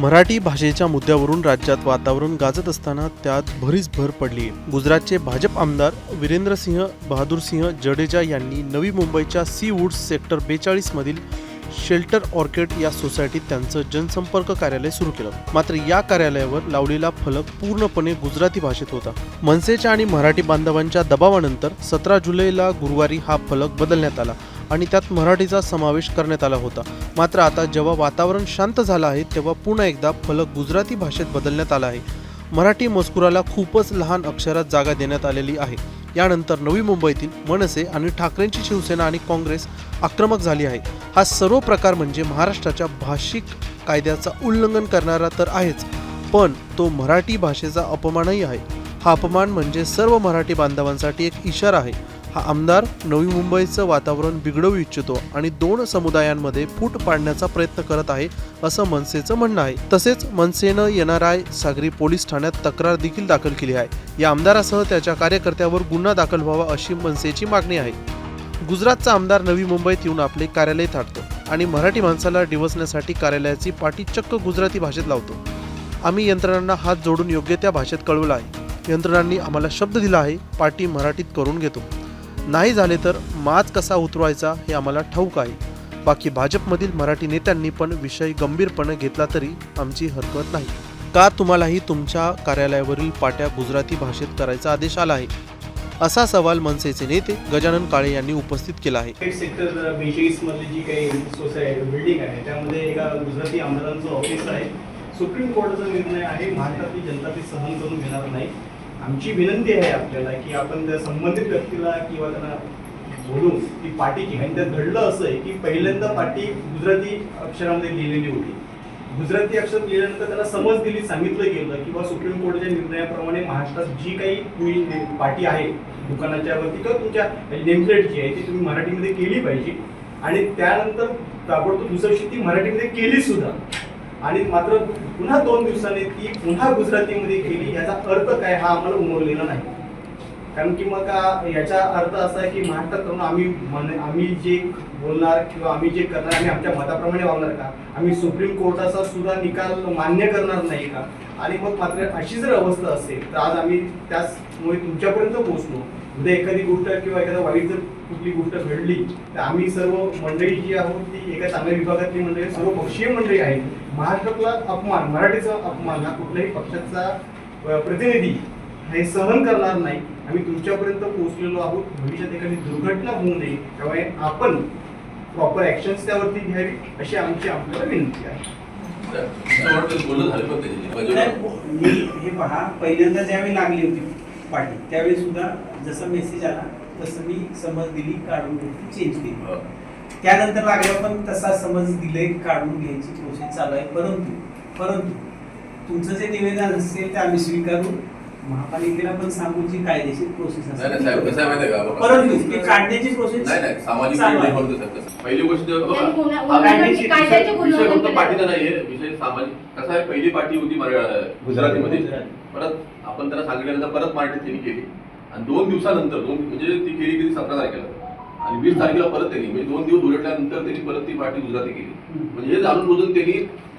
मराठी भाषेच्या मुद्द्यावरून राज्यात वातावरण गाजत असताना त्यात भरीच भर पडली. आहे गुजरातचे भाजप आमदार वीरेंद्रसिंह बहादूरसिंह जडेजा यांनी नवी मुंबईच्या सी वुड्स सेक्टर बेचाळीस मधील शेल्टर ऑर्किड या सोसायटीत त्यांचं जनसंपर्क कार्यालय सुरू केलं. मात्र या कार्यालयावर लावलेला फलक पूर्णपणे गुजराती भाषेत होता. मनसेच्या आणि मराठी बांधवांच्या दबावानंतर सतरा जुलैला गुरुवारी हा फलक बदलण्यात आला. आणि त्यात मराठीचा समावेश करण्यात आला होता. मात्र आता जेव्हा वातावरण शांत झालं आहे तेव्हा पुन्हा एकदा फलक गुजराती भाषेत बदलण्यात आला आहे. मराठी मजकुराला खूपच लहान अक्षरात जागा देण्यात आलेली आहे. यानंतर नवी मुंबईतील मनसे आणि ठाकरेंची शिवसेना आणि काँग्रेस आक्रमक झाली आहे. हा सर्व प्रकार म्हणजे महाराष्ट्राच्या भाषिक कायद्याचा उल्लंघन करणारा तर आहेच पण तो मराठी भाषेचा अपमानही आहे. हा अपमान म्हणजे सर्व मराठी बांधवांसाठी एक इशारा आहे. हा आमदार नवी मुंबईचं वातावरण बिघडवू इच्छितो आणि दोन समुदायांमध्ये फूट पाडण्याचा प्रयत्न करत आहे असं मनसेचं म्हणणं आहे. तसेच मनसेनं येणाराय सागरी पोलीस ठाण्यात तक्रार देखील दाखल केली आहे. या आमदारासह त्याच्या कार्यकर्त्यावर गुन्हा दाखल व्हावा अशी मनसेची मागणी आहे. गुजरातचा आमदार नवी मुंबईत येऊन आपले कार्यालय थाटतो आणि मराठी माणसाला डिवसण्यासाठी कार्यालयाची पाठी चक्क गुजराती भाषेत लावतो. आम्ही यंत्रणांना हात जोडून योग्य त्या भाषेत कळवलं आहे. यंत्रणांनी आम्हाला शब्द दिला आहे पाठी मराठीत करून घेतो. नाही झाले तर माज कसा उतरवायचा हे आम्हाला ठाऊक आहे. बाकी भाजपमधील मराठी नेत्यांनी पण विषय गंभीरपणे घेतला तरी आमची हरकत नाही. का तुम्हालाही तुमच्या कार्यालयावरील पाट्या गुजराती भाषेत करायचा आदेश आला आहे? असा सवाल मनसेचे नेते गजानन काळे यांनी उपस्थित केला आहे. सेक्टर बेचाळीस मधली जी काही बिल्डिंग आहे त्यामध्ये एका गुजराती आमदारांचं ऑफिस आहे. सुप्रीम कोर्टाचा निर्णय आहे भारतातली जनता ते सहन करून घेणार नाही. आमची विनंती आहे आपल्याला की आपण त्या संबंधित व्यक्तीला किंवा त्यांना बोलून ती पाटी की आणि त्यात घडलं असं आहे की पहिल्यांदा पाटी गुजराती अक्षरामध्ये लिहिलेली होती. गुजराती अक्षर लिहिल्यानंतर त्याला समज दिली सांगितलं गेलं किंवा सुप्रीम कोर्टाच्या निर्णयाप्रमाणे महाराष्ट्रात जी काही तुम्ही पाटी आहे दुकानाच्या वरती किंवा तुमच्या नेमप्लेट जी आहे ती तुम्ही मराठीमध्ये केली पाहिजे. आणि त्यानंतर ताबडतोब दुसऱ्या दिवशी ती मराठीमध्ये केली सुद्धा. आणि मात्र पुन्हा दोन दिवसांनी ती पुन्हा गुजरातीमध्ये केली याचा अर्थ काय हा आम्हाला उमरलेला नाही. कारण की मग याचा अर्थ असा आहे की महाराष्ट्रात करून आम्ही मन- आम्ही जे बोलणार किंवा आम्ही जे करणार आम्ही आमच्या मताप्रमाणे वागणार का? आम्ही सुप्रीम कोर्टाचा सुद्धा निकाल मान्य करणार नाही का? आणि मग मात्र अशी जर अवस्था असेल तर आज आम्ही त्याचमुळे तुमच्यापर्यंत पोहोचलो. उद्या एखादी गोष्ट किंवा एखादा वाईट जर कुठली गोष्ट घडली तर आम्ही सर्व मंडळी जी आहोत ती एका चांगल्या विभागातली मंडळी सर्व पक्षीय मंडळी आहेत. महाराष्ट्रातला अपमान मराठीचा अपमान हा कुठल्याही पक्षाचा प्रतिनिधी हे सहन करणार नाही. आम्ही तुमच्यापर्यंत पोहोचलेलो आहोत. भविष्यात एखादी दुर्घटना होऊ नये त्यामुळे आपण प्रॉपर ऍक्शन्स त्यावरती घ्यावी अशी आमची आपल्याला विनंती आहे. मी हे पहा पहिल्यांदा ज्यावेळी लागली होती. पाठी त्यावेळी सुद्धा जसा मेसेज आला तसं मी समज दिली काढून घेतली चेंज केली. हो. त्यानंतर लागल्या पण तसा समज दिले काढून घ्यायची प्रोसेस चालू आहे. परंतु परंतु तुमचं जे निवेदन असेल ते आम्ही स्वीकारू. महापालिकेला पण सांगू जी कायदेशीर प्रोसेस नाही नाही साहेब कसं आहे माहिती आहे का. परंतु ती काढण्याची प्रोसेस नाही नाही सामाजिक चालू आहे. निर्णय बोलतो साहेब तसं. पहिली गोष्ट बघा, गुन्हा- हा गुन्हा- विषय- कायद्याचे गुन्हे विषय फक्त वगैरे पाठीचा नाहीये विषय सामाजिक कसा आहे पहिली पाठी होती मरा- गुजरातीमध्ये गुजराती. परत आपण त्यांना सांगितल्यानंतर परत मराठीत त्यांनी केली आणि दोन दिवसानंतर दोन म्हणजे ती केली किती सतरा तारखेला आणि वीस तारखेला परत त्यांनी म्हणजे दोन दिवस उलटल्यानंतर त्यांनी परत ती पाठी गुजराती केली. म्हणजे हे जाणून बुजून त्यांनी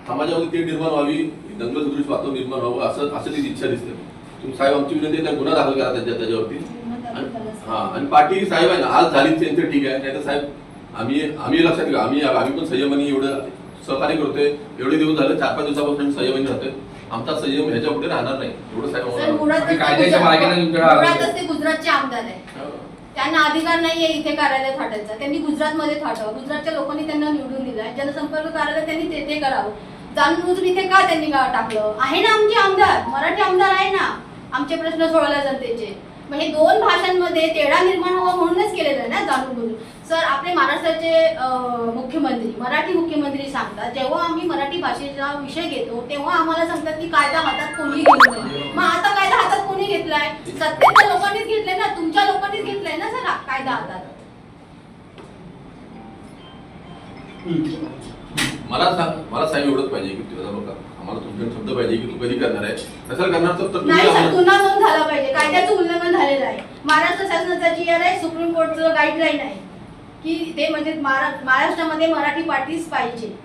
समाजामध्ये ते निर्माण व्हावी दंगलसदृश वातावरण निर्माण व्हावं असं असं त्यांची इच्छा दिसते तुम्ही साहेब आमची विनंती आहे त्या गुन्हा दाखल करा त्यांच्या त्याच्यावरती. आणि- हा आणि पाटील साहेब आहे ना आज झाली त्यांचं ठीक आहे. नाही तर साहेब आम्ही आम्ही लक्षात घ्या आम्ही आम्ही पण संयमाने एवढं सहकार्य करतोय. एवढे दिवस झाले चार पाच दिवसापासून संयमाने राहतोय. आमचा संयम ह्याच्या पुढे राहणार नाही. एवढं साहेब कायद्याच्या गुजरात- मार्गाने गुजरातचे आमदार आहे हो. त्यांना अधिकार नाहीये इथे कार्यालय थाटायचा त्यांनी गुजरातमध्ये थाटावं गुजरातच्या लोकांनी त्यांना निवडून दिलाय. जनसंपर्क कार्यालय त्यांनी तेथे करावं. जाणून बुजून इथे का त्यांनी टाकलं? आहे ना आमचे आमदार. मराठी आमदार आहे ना. आमचे प्रश्न सोडवल्या जनतेचे मग हे दोन भाषांमध्ये तेढा निर्माण व्हावा म्हणूनच केलेलं आहे ना जाणून बोलून सर आपले महाराष्ट्राचे मुख्यमंत्री मराठी मुख्यमंत्री सांगतात जेव्हा आम्ही मराठी भाषेचा विषय घेतो तेव्हा आम्हाला सांगतात की कायदा हातात कोणी घेतलं मग आता कायदा हातात कोणी घेतलाय? सत्तेच्या लोकांनीच घेतलाय ना? तुमच्या लोकांनीच घेतलाय ना सर कायदा हातात? मला सांग मला सांग एवढंच पाहिजे की तुझा बघा आम्हाला तुमच्याकडे शब्द पाहिजे की तू कधी करणार आहे? नसेल करणार तर तुम्ही नाही सर आम्हाला- गुन्हा नोंद झाला पाहिजे. कायद्याचं उल्लंघन झालेलं आहे. महाराष्ट्र शासनाचा जी आर आहे सुप्रीम कोर्टचं गाईडलाईन आहे की ते म्हणजे महारा- महाराष्ट्रामध्ये मराठी पाटीच पाहिजे.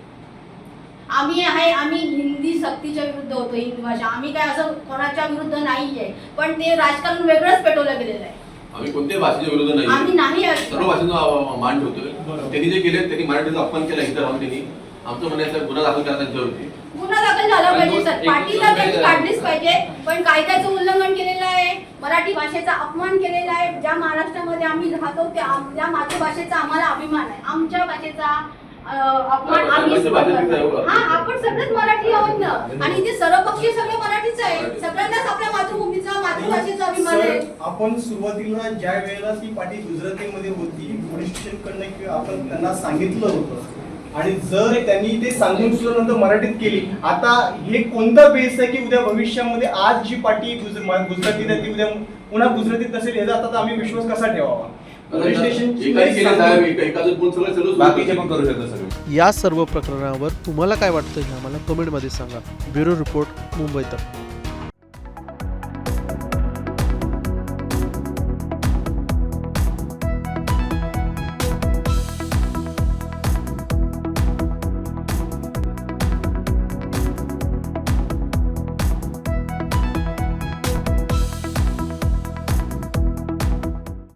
आम्ही आहे आम्ही हिंदी सक्तीच्या विरुद्ध होतो हिंदी भाषा. आम्ही काय असं कोणाच्या विरुद्ध नाही आहे पण ते राजकारण वेगळंच पेटवलं गेलेलं आहे. आम्ही कोणत्याही भाषेच्या आम्ही नाही नाही आहे. सर्व भाषांचा मान ठेवतोय. बरोबर. त्यांनी जे केले त्यांनी मराठीचा अपमान केला इतर त्यांनी. आमचं म्हणायचं गुन्हा दाखल करा त्यांच्यावरती. गुन्हा दाखल झाला पाहिजे सर. पाटील दुसरा त्यांनी नाही काढलीच पाहिजे पण कायद्याचं उल्लंघन केलेलं आहे. मराठी भाषेचा अपमान केलेला आहे. ज्या महाराष्ट्रामध्ये आम्ही राहतो त्या मातृभाषेचा आम्हाला अभिमान आहे. आमच्या भाषेचा अपमान आपण आम्ही हो. आपण सगळेच मराठी आहोत ना. आणि ते सर्वपक्षीय सगळे मराठीच आहे सगळ्यांनाच आपल्या मातृभूमीचा मातृभाषेचा अभिमान आहे. आपण सुरुवातीला ज्या वेळेला ती पाठी गुजरातीमध्ये होती पोलीस स्टेशनकडनं किंवा आपण त्यांना सांगितलं होतं आणि जर त्यांनी ते सांगून सुद्धा नंतर मराठीत केली आता हे कोणता बेस आहे की उद्या भविष्यामध्ये आज जी पाठी गुजरातीत आहे ती उद्या पुन्हा गुजरातीत नसेल याचा आता आम्ही विश्वास कसा ठेवावा? या सर्व प्रकरणावर तुम्हाला काय वाटतं हे आम्हाला कमेंटमध्ये सांगा. ब्युरो रिपोर्ट मुंबई तक.